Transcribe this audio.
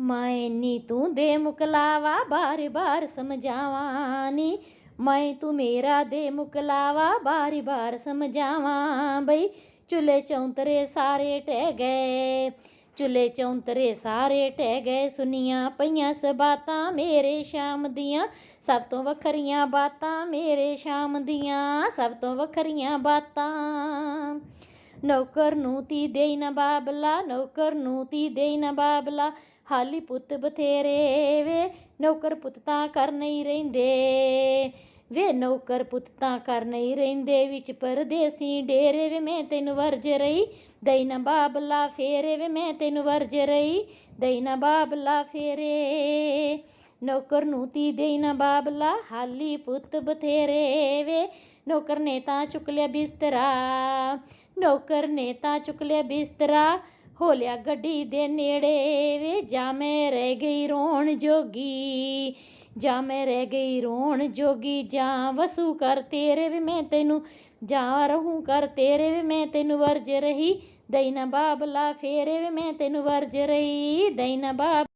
ਮੈਂ ਨੀ ਤੂੰ ਦੇ ਮੁਕਲਾਵਾ, ਬਾਰ ਬਾਰ ਸਮਝਾਵਾਂ ਨੀ ਮੈਂ ਤੂੰ ਮੇਰਾ ਦੇ ਮੁਕਲਾਵਾ, ਬਾਰ ਬਾਰ ਸਮਝਾਵਾਂ ਬਈ। ਚੁੱਲੇ ਚੌਂਤਰੇ ਸਾਰੇ ਟਹਿ ਗਏ। ਚੁੱਲੇ ਚੌਂਤਰੇ ਸਾਰੇ ਟਹਿ ਗਏ। ਸੁਨੀਆਂ ਪਈਆਂ ਸਬਾਤਾਂ ਮੇਰੇ ਸ਼ਾਮ ਦੀਆਂ। ਸਭ ਤੋਂ ਵੱਖਰੀਆਂ ਬਾਤਾਂ ਮੇਰੇ ਸ਼ਾਮ ਦੀਆਂ। ਸਭ ਤੋਂ ਵੱਖਰੀਆਂ ਬਾਤਾਂ। ਨੌਕਰ ਨੂੰ ਤੀ ਦੇਈ ਨਾ ਬਾਬਲਾ, ਨੌਕਰ ਨੂੰ ਤੀ ਦੇਈ ਨਾ ਬਾਬਲਾ। ਹਾਲੀ ਪੁੱਤ ਬਥੇਰੇ ਵੇ, ਨੌਕਰ ਪੁੱਤ ਤਾਂ ਕਰ ਨਹੀਂ ਰਹਿੰਦੇ। ਵੇ ਨੌਕਰ ਪੁੱਤ ਤਾਂ ਕਰ ਨਹੀਂ ਰਹਿੰਦੇ, ਵਿੱਚ ਪਰਦੇਸੀ ਡੇਰੇ ਵੇ ਮੈਂ ਤੈਨੂੰ ਵਰਜ ਰਹੀ। ਦਈ ਨਾ ਬਾਬਲਾ ਫੇਰੇ ਵੇ ਮੈਂ ਤੈਨੂੰ ਵਰਜ ਰਹੀ। ਦਈ ਨਾ ਬਾਬਲਾ ਫੇਰੇ, ਨੌਕਰ ਨੂੰ ਤੀ ਦੇਈ ਨਾ ਬਾਬਲਾ। ਹਾਲੀ ਪੁੱਤ ਬਥੇਰੇ ਵੇ, ਨੌਕਰ ਨੇ ਤਾਂ ਚੁੱਕ ਲਿਆ ਬਿਸਤਰਾ। ਨੌਕਰ ਨੇ ਤਾਂ ਚੁੱਕ ਲਿਆ ਬਿਸਤਰਾ ਹੋਲਿਆ ਗੱਡੀ ਦੇ ਨੇੜੇ ਵੇ, ਜਾ ਮੈਂ ਰਹਿ ਗਈ ਰੋਣ ਜੋਗੀ, ਜਾ ਮੈਂ ਰਹਿ ਗਈ ਰੋਣ ਜੋਗੀ, ਜਾਂ ਵਸੂ ਕਰ ਤੇਰੇ ਵੇ, ਮੈਂ ਤੈਨੂੰ ਜਾਂ ਰਹੂੰ ਕਰ ਤੇਰੇ ਵੇ, ਮੈਂ ਤੈਨੂੰ ਵਰਜ ਰਹੀ, ਦਈ ਨਾ ਬਾਬਲਾ ਫੇਰੇ ਵੇ, ਮੈਂ ਤੈਨੂੰ ਵਰਜ ਰਹੀ, ਦਈ ਨਾ ਬਾਬ